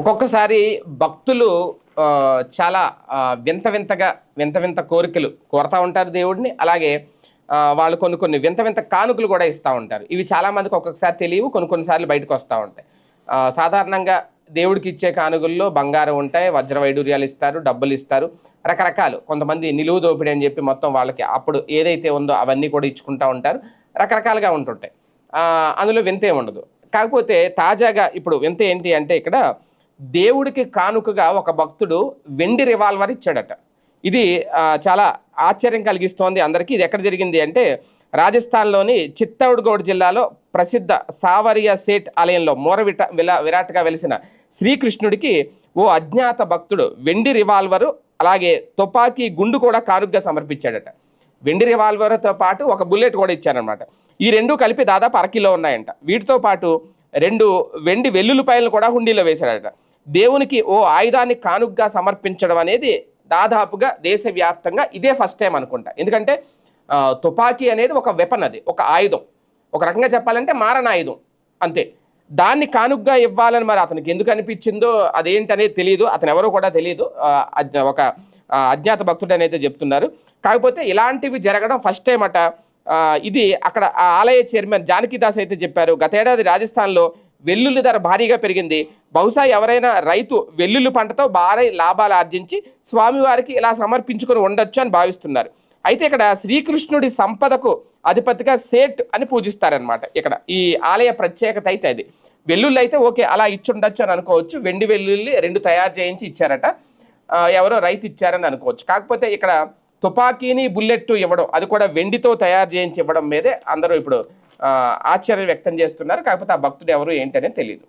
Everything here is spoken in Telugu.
ఒక్కొక్కసారి భక్తులు చాలా వింత వింతగా వింత వింత కోరికలు కోరుతూ ఉంటారు దేవుడిని. అలాగే వాళ్ళు కొన్ని కొన్ని వింత వింత కానుకలు కూడా ఇస్తూ ఉంటారు. ఇవి చాలా మందికి ఒక్కొక్కసారి తెలియవు కొన్ని కొన్నిసార్లు బయటకు వస్తూ ఉంటాయి. సాధారణంగా దేవుడికి ఇచ్చే కానుకల్లో బంగారం ఉంటాయి వజ్ర వైడూర్యాలు ఇస్తారు డబ్బులు ఇస్తారు. రకరకాలు. కొంతమంది నిలువు దోపిడీ అని చెప్పి మొత్తం వాళ్ళకి అప్పుడు ఏదైతే ఉందో అవన్నీ కూడా ఇచ్చుకుంటూ ఉంటారు. రకరకాలుగా ఉంటుంటాయి. అందులో వింత ఏమి ఉండదు. కాకపోతే తాజాగా ఇప్పుడు వింత ఏంటి అంటే ఇక్కడ దేవుడికి కానుకగా ఒక భక్తుడు వెండి రివాల్వర్ ఇచ్చాడట. ఇది చాలా ఆశ్చర్యం కలిగిస్తోంది అందరికీ. ఇది ఎక్కడ జరిగింది అంటే రాజస్థాన్లోని చిత్తౌడ్గౌడ్ జిల్లాలో ప్రసిద్ధ సావరియా సేట్ ఆలయంలో మూరవిట విలా విరాట్గా వెలిసిన శ్రీకృష్ణుడికి ఓ అజ్ఞాత భక్తుడు వెండి రివాల్వరు అలాగే తుపాకీ గుండు కూడా కానుకగా సమర్పించాడట. వెండి రివాల్వర్తో పాటు ఒక బుల్లెట్ కూడా ఇచ్చారనమాట ఈ రెండు కలిపి దాదాపు అరకిలో ఉన్నాయంట. వీటితో పాటు రెండు వెండి వెల్లుల్లిపాయలను కూడా హుండీలో వేశాడట. దేవునికి ఓ ఆయుధాన్ని కానుకగా సమర్పించడం అనేది దాదాపుగా దేశవ్యాప్తంగా ఇదే ఫస్ట్ టైం అనుకుంటా. ఎందుకంటే తుపాకీ అనేది ఒక వెపన్ అది ఒక ఆయుధం. ఒక రకంగా చెప్పాలంటే మారణ ఆయుధం. అంతే. దాన్ని కానుగ్గా ఇవ్వాలని మరి అతనికి ఎందుకు అనిపించిందో అదేంటనేది తెలియదు అతను ఎవరో కూడా తెలియదు ఒక అజ్ఞాత భక్తుడు అనేది చెప్తున్నారు. కాకపోతే ఇలాంటివి జరగడం ఫస్ట్ టైం అట. ఇది అక్కడ ఆ ఆలయ చైర్మన్ జానకిదాస్ అయితే చెప్పారు. గతేడాది రాజస్థాన్లో వెల్లుల్లి ధర భారీగా పెరిగింది. బహుశా ఎవరైనా రైతు వెల్లుల్లి పంటతో భారీ లాభాలు ఆర్జించి స్వామివారికి ఇలా సమర్పించుకొని ఉండొచ్చు అని భావిస్తున్నారు. అయితే ఇక్కడ శ్రీకృష్ణుడి సంపదకు అధిపతిగా సేట్ అని పూజిస్తారనమాట ఇక్కడ ఈ ఆలయ ప్రత్యేకత అయితే అది. వెల్లుల్లి అయితే ఓకే అలా ఇచ్చుండొచ్చు అని అనుకోవచ్చు. వెండి వెల్లుల్లి రెండు తయారు చేయించి ఇచ్చారట. ఎవరో రైతు ఇచ్చారని అనుకోవచ్చు. కాకపోతే ఇక్కడ తుపాకీని బుల్లెట్ ఇవ్వడం అది కూడా వెండితో తయారు చేయించి ఇవ్వడం మీదే అందరూ ఇప్పుడు ఆశ్చర్యం వ్యక్తం చేస్తున్నారు. కాకపోతే ఆ భక్తుడు ఎవరు ఏంటనే తెలియదు